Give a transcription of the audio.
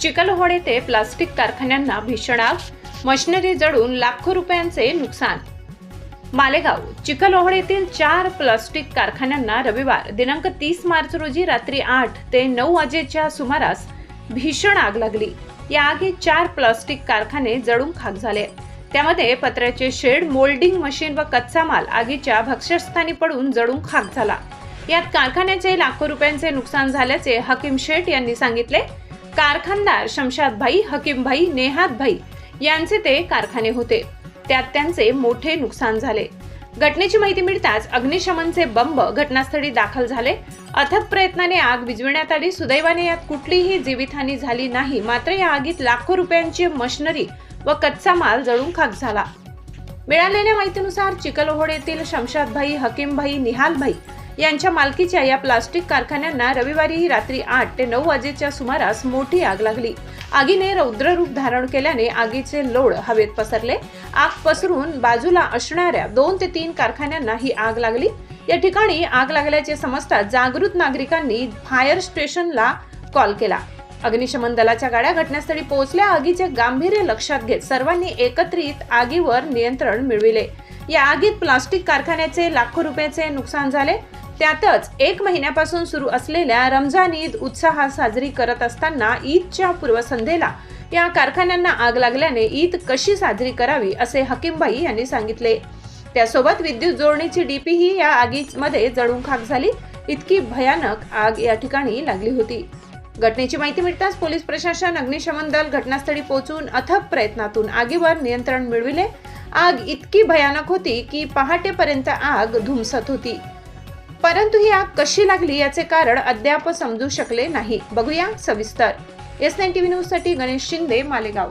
चिखलहोड येथे प्लास्टिक कारखान्यांना भीषण आग मशिनरी जळून लाखो रुपयांचे नुकसान. मालेगाव चिखलहोड येथील चार प्लास्टिक कारखान्यांना रविवार दिनांक तीस मार्च रोजी रात्री आठ ते नऊ वाजेच्या सुमारास भीषण आग लागली. या आगीत चार प्लास्टिक कारखाने जळून खाक झाले. त्यामध्ये पत्र्याचे शेड मोल्डिंग मशीन व कच्चा माल आगीच्या भक्षस्थानी पडून जळून खाक झाला. यात कारखान्याचे लाखो रुपयांचे नुकसान झाल्याचे हकीम शेठ यांनी सांगितले. कारखानदार शमशादभाई हकीमभाई नेहातभाई यांचे ते कारखाने होते. त्यात त्यांचे मोठे नुकसान झाले. घटनेची माहिती मिळताच अग्निशमनचे बंब घटनास्थळी दाखल झाले. अथक प्रयत्नाने आग विझविण्यात आली. सुदैवाने यात कुठलीही जीवितहानी झाली नाही. मात्र या आगीत लाखो रुपयांची मशिनरी व कच्चा माल जळून खाक झाला. मिळालेल्या माहितीनुसार चिकलहोड येथील शमशादभाई हकीमभाई निहालभाई यांच्या मालकीच्या या प्लास्टिक कारखान्यांना रविवारी रात्री आठ ते नऊ वाजेच्या सुमारास मोठी आग लागली. आगीने रौद्र रूप धारण केल्याने आगीचे लोळ हवेत पसरले. आग पसरून बाजूला असणाऱ्या दोन ते तीन कारखान्यांना ही आग लागली. या ठिकाणी आग लागल्याचे समजता जागृत नागरिकांनी फायर स्टेशनला कॉल केला. अग्निशमन दलाच्या गाड्या घटनास्थळी पोहोचल्या. आगीचे गांभीर्य लक्षात घेत सर्वांनी एकत्रित आगीवर नियंत्रण मिळविले. या आगीत प्लास्टिक कारखान्याचे लाखो रुपयाचे नुकसान झाले. त्यातच एक महिन्यापासून सुरू असलेल्या रमजान ईद उत्साहात साजरी करत असताना ईदच्या पूर्वसंध्येला या कारखान्यांना आग लागल्याने ईद कशी साजरी करावी असे हकीमबाई यांनी सांगितले. त्यासोबत विद्युत जोडणीची डीपी ही या आगीमध्ये जळून खाक झाली. इतकी भयानक आग या ठिकाणी लागली होती. घटनेची माहिती मिळताच पोलीस प्रशासन अग्निशमन दल घटनास्थळी पोहोचून अथक प्रयत्नातून आगीवर नियंत्रण मिळविले. आग इतकी भयानक होती की पहाटेपर्यंत आग धुमसत होती. परंतु ही आग कशी लागली याचे कारण अद्याप समजू शकले नाही. बघूया सविस्तर. एस नाईन टीव्ही न्यूजसाठी गणेश शिंदे मालेगाव.